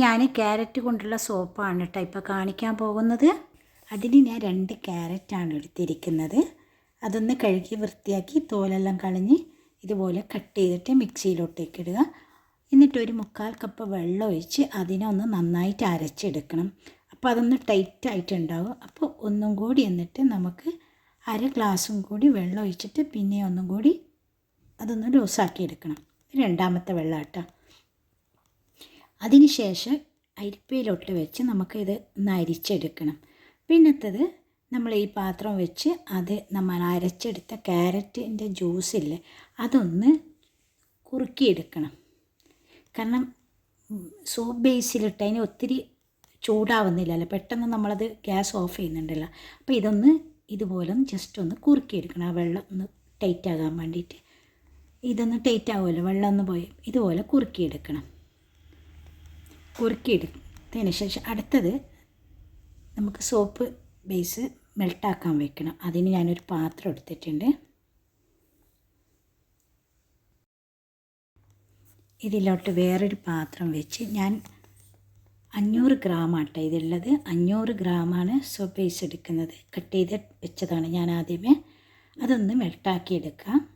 ഞാൻ ക്യാരറ്റ് കൊണ്ടുള്ള സോപ്പാണ് കേട്ടോ ഇപ്പോൾ കാണിക്കാൻ പോകുന്നത്. അതിന് ഞാൻ രണ്ട് ക്യാരറ്റാണ് എടുത്തിരിക്കുന്നത്. അതൊന്ന് കഴുകി വൃത്തിയാക്കി തോലെല്ലാം കളഞ്ഞ് ഇതുപോലെ കട്ട് ചെയ്തിട്ട് മിക്സിയിലോട്ടേക്ക് ഇടുക. എന്നിട്ട് ഒരു മുക്കാൽ കപ്പ് വെള്ളം ഒഴിച്ച് അതിനൊന്ന് നന്നായിട്ട് അരച്ചെടുക്കണം. അപ്പോൾ അതൊന്ന് ടൈറ്റ് ആയിട്ടുണ്ടാവും അപ്പോൾ ഒന്നും കൂടി എന്നിട്ട് നമുക്ക് അര ഗ്ലാസും കൂടി വെള്ളം ഒഴിച്ചിട്ട് പിന്നെ ഒന്നും കൂടി അതൊന്ന് ലൂസാക്കി എടുക്കണം. രണ്ടാമത്തെ വെള്ളം കേട്ടോ അതിനുശേഷം അരിപ്പയിലോട്ട് വെച്ച് നമുക്കിത് ഒന്ന് അരിച്ചെടുക്കണം. പിന്നത്തത് നമ്മൾ ഈ പാത്രം വെച്ച് അത് നമ്മൾ അരച്ചെടുത്ത ക്യാരറ്റിന്റെ ജ്യൂസില്ലേ അതൊന്ന് കുറുക്കിയെടുക്കണം. കാരണം സോപ്പ് ബേസിലിട്ട് അതിന് ഒത്തിരി ചൂടാവുന്നില്ലല്ലോ പെട്ടെന്ന് നമ്മളത് ഗ്യാസ് ഓഫ് ചെയ്യുന്നുണ്ടല്ലോ. അപ്പോൾ ഇതൊന്ന് ഇതുപോലെ ഒന്ന് ജസ്റ്റ് ഒന്ന് കുറുക്കിയെടുക്കണം ആ വെള്ളം ഒന്ന് ടൈറ്റ് ആകാൻ വേണ്ടിയിട്ട്. ഇതൊന്ന് ടൈറ്റ് ആവുമല്ലോ വെള്ളം ഒന്ന് പോയി ഇതുപോലെ കുറുക്കിയെടുക്കണം. കുറുക്കിയെടുത്തതിന് ശേഷം അടുത്തത് നമുക്ക് സോപ്പ് ബേസ് മെൽട്ടാക്കാൻ വെക്കണം. അതിന് ഞാനൊരു പാത്രം എടുത്തിട്ടുണ്ട്. ഇതിലോട്ട് വേറൊരു പാത്രം വെച്ച് ഞാൻ അഞ്ഞൂറ് ഗ്രാം ആട്ടോ ഇതുള്ളത്. അഞ്ഞൂറ് ഗ്രാമാണ് സോപ്പ് ബേസ് എടുക്കുന്നത്. കട്ട് ചെയ്ത് വെച്ചതാണ് ഞാൻ ആദ്യമേ. അതൊന്ന് മെൽട്ടാക്കി എടുക്കാം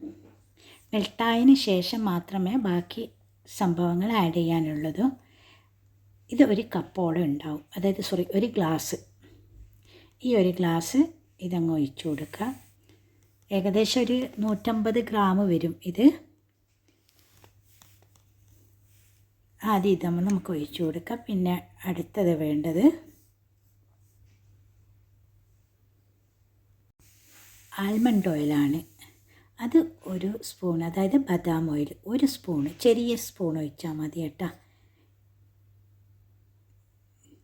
മെൽട്ടായതിന് ശേഷം മാത്രമേ ബാക്കി സംഭവങ്ങൾ ആഡ് ചെയ്യാനുള്ളൂ. ഇത് ഒരു കപ്പോളം ഉണ്ടാവും. അതായത് സോറി ഒരു ഗ്ലാസ് ഈ ഒരു ഗ്ലാസ് ഇതങ്ങ് ഒഴിച്ചു കൊടുക്കുക. ഏകദേശം ഒരു നൂറ്റമ്പത് ഗ്രാം വരും ഇത്. ആദ്യം ഇതാകുമ്പോൾ നമുക്ക് ഒഴിച്ചു കൊടുക്കാം പിന്നെ അടുത്തത് വേണ്ടത് ആൽമണ്ട് ഓയിലാണ് അത് ഒരു സ്പൂൺ അതായത് ബദാം ഓയിൽ ഒരു സ്പൂൺ ചെറിയ സ്പൂൺ ഒഴിച്ചാൽ മതി കേട്ടോ.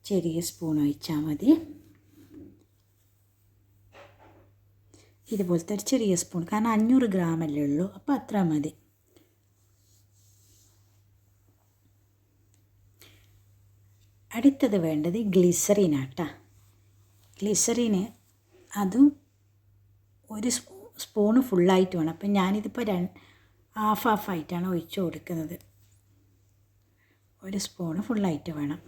ചെറിയ സ്പൂൺ ഒഴിച്ചാൽ മതി. ഇതുപോലത്തെ ഒരു ചെറിയ സ്പൂൺ കാരണം അഞ്ഞൂറ് ഗ്രാമല്ലേ ഉള്ളൂ അപ്പോൾ അത്ര മതി. അടുത്തത് വേണ്ടത് ഗ്ലിസറിനാട്ടാ ഗ്ലിസറിന് അതും ഒരു സ്പൂണ് ഫുള്ളായിട്ട് വേണം. അപ്പം ഞാനിതിപ്പോൾ രണ്ട് ഹാഫ് ഹാഫായിട്ടാണ് ഒഴിച്ചു കൊടുക്കുന്നത്. ഒരു സ്പൂണ് ഫുള്ളായിട്ട് വേണം.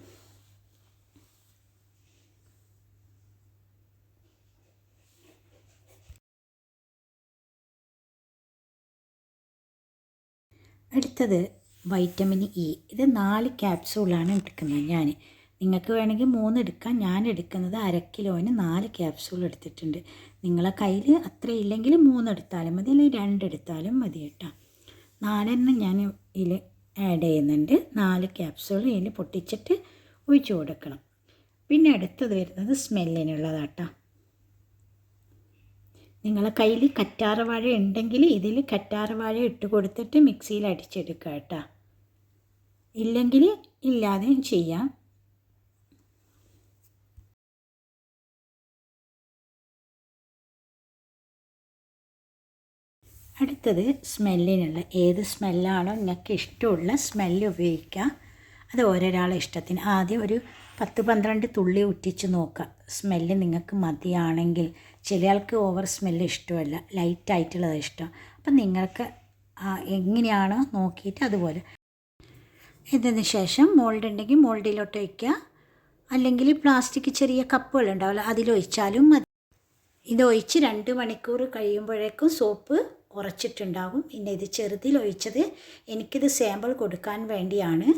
അടുത്തത് വൈറ്റമിൻ ഇ ഇത് നാല് ക്യാപ്സൂളാണ് എടുക്കുന്നത് ഞാൻ. നിങ്ങൾക്ക് വേണമെങ്കിൽ മൂന്ന് എടുക്കാം. ഞാൻ എടുക്കുന്നത് അര കിലോന് നാല് ക്യാപ്സൂൾ എടുത്തിട്ടുണ്ട്. നിങ്ങളെ കയ്യിൽ അത്ര ഇല്ലെങ്കിൽ മൂന്ന് എടുത്താലും മതി അല്ലെങ്കിൽ രണ്ടെടുത്താലും മതി കേട്ടോ. നാലെണ്ണം ഞാൻ ഇതിൽ ആഡ് ചെയ്യുന്നുണ്ട്. നാല് ക്യാപ്സൂൾ ഇതിൽ പൊട്ടിച്ചിട്ട് ഒഴിച്ചു കൊടുക്കണം. പിന്നെ അടുത്തത് വരുന്നത് സ്മെല്ലിനുള്ളതാട്ടോ നിങ്ങളെ കയ്യിൽ കറ്റാറവാഴ ഉണ്ടെങ്കിൽ ഇതിൽ കറ്റാറവാഴ ഇട്ട് കൊടുത്തിട്ട് മിക്സിയിൽ അടിച്ചെടുക്കുക കേട്ടോ. ഇല്ലെങ്കിൽ ഇല്ലാതെയും ചെയ്യാം. അടുത്തത് സ്മെല്ലിനുള്ള ഏത് സ്മെല്ലാണോ നിങ്ങൾക്ക് ഇഷ്ടമുള്ള സ്മെല്ല് ഉപയോഗിക്കുക അത് ഓരോരാളെ ഇഷ്ടത്തിന്. ആദ്യം ഒരു പത്ത് പന്ത്രണ്ട് തുള്ളി ഉറ്റിച്ച് നോക്കുക. സ്മെല്ല് നിങ്ങൾക്ക് മതിയാണെങ്കിൽ. ചില ആൾക്ക് ഓവർ സ്മെല്ല് ഇഷ്ടമല്ല. ലൈറ്റായിട്ടുള്ളത് ഇഷ്ടം. അപ്പം നിങ്ങൾക്ക് എങ്ങനെയാണോ നോക്കിയിട്ട് അതുപോലെ. ഇതിന് ശേഷം മോൾഡ് ഉണ്ടെങ്കിൽ മോൾഡിലോട്ട് വയ്ക്കുക. അല്ലെങ്കിൽ പ്ലാസ്റ്റിക് ചെറിയ കപ്പുകൾ ഉണ്ടാവില്ല. അതിലൊഴിച്ചാലും മതി. ഇതൊഴിച്ച് രണ്ട് മണിക്കൂർ കഴിയുമ്പോഴേക്കും സോപ്പ് ഉറച്ചിട്ടുണ്ടാകും. പിന്നെ ഇത് ചെറുതിൽ ഒഴിച്ചത് എനിക്കിത് സാമ്പിൾ കൊടുക്കാൻ വേണ്ടിയാണ്.